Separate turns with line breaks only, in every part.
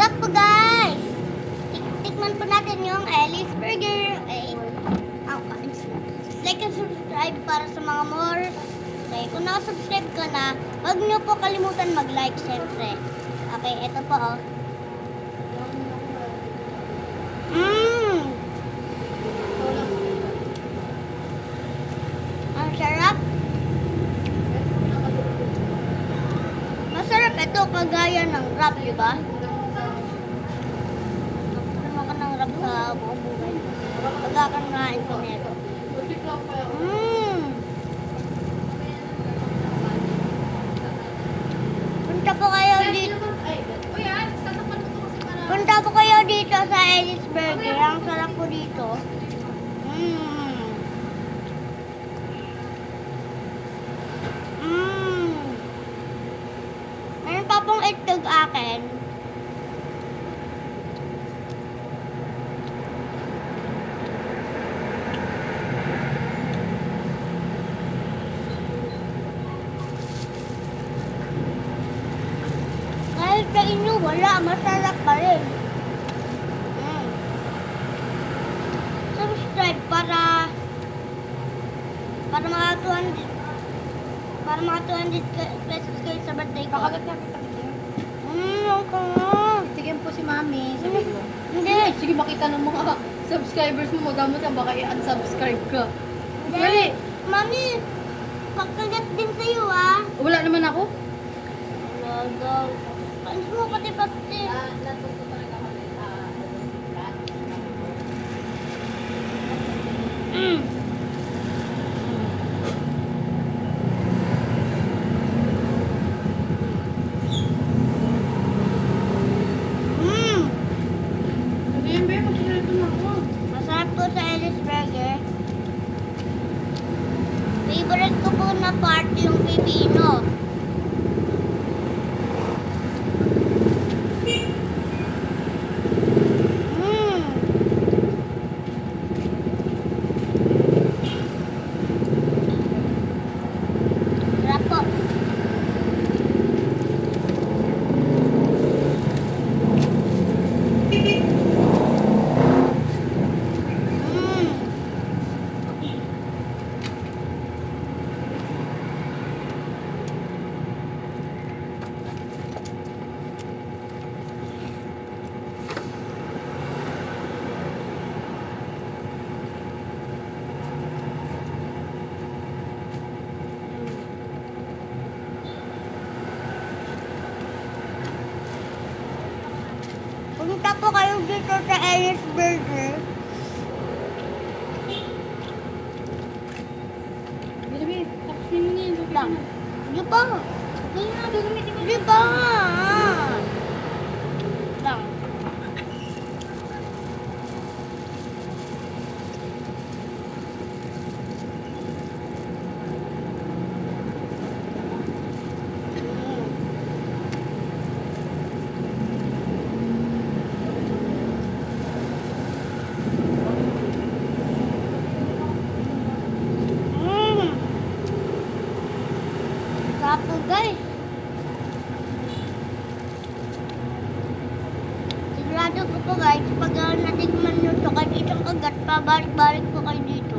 up po guys? Tik- Tikman po natin yung Ellie's Burger. Okay. Oh, like and subscribe para sa mga more. Okay, kung nakasubscribe ka na, huwag niyo po kalimutan mag-like syempre. Okay, ito po oh. Mmm! Ang sarap. Masarap ito kagaya ng wrap, di ba? Naman ka ng wrap sa buong buhay. Pagkakanain ko nito. Mmm! Punta po kayo dito. Punta po kayo dito sa Ellis Burger. Ang sarap po dito. Mmm. Mmm. Meron pa pong itlog akin. Kahit sa inyo, wala. Masarap pa rin. Mm. Subscribe para para mga 200 para mga 200 ka- pesos kayo sa birthday ko.
Kakagat na kita.
Mm, ka nga.
Tigyan po si Mami. Sabi ko.
Hindi.
Sige, makita ng mga subscribers mo. Magamot ka. Baka i-unsubscribe ka.
Hindi.
Dali.
Mami, pagkagat din sa'yo ah.
Wala naman ako.
Lagaw. Paano mo pati pati? Mm. Mm.
Sabihin ba, magkakita na ako.
Masarap po sa Ellis Burger. Favorite ko po na part yung pipino. Mm. Sarap po. Mm. Punta po kayo dito sa Ellis Burger.
Sabi, tapos na yun na.
Di
na, gagamitin ko.
Di ba? Lang. Mm. Guys. Sigurado ko po guys, pag uh, natikman nyo to kahit isang kagat, pabalik-balik po kayo dito.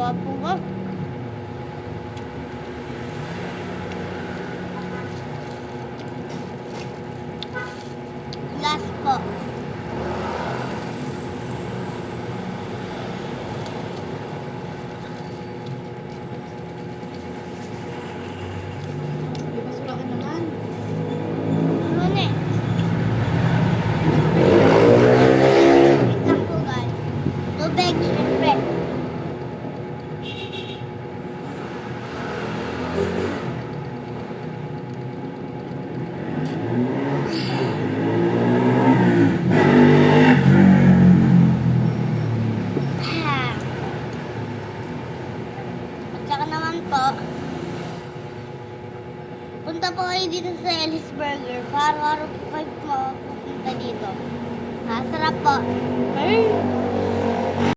와보고 Punta po kayo dito sa Ellis Burger. Para araw po kayo pupunta dito. Masarap po. Ay,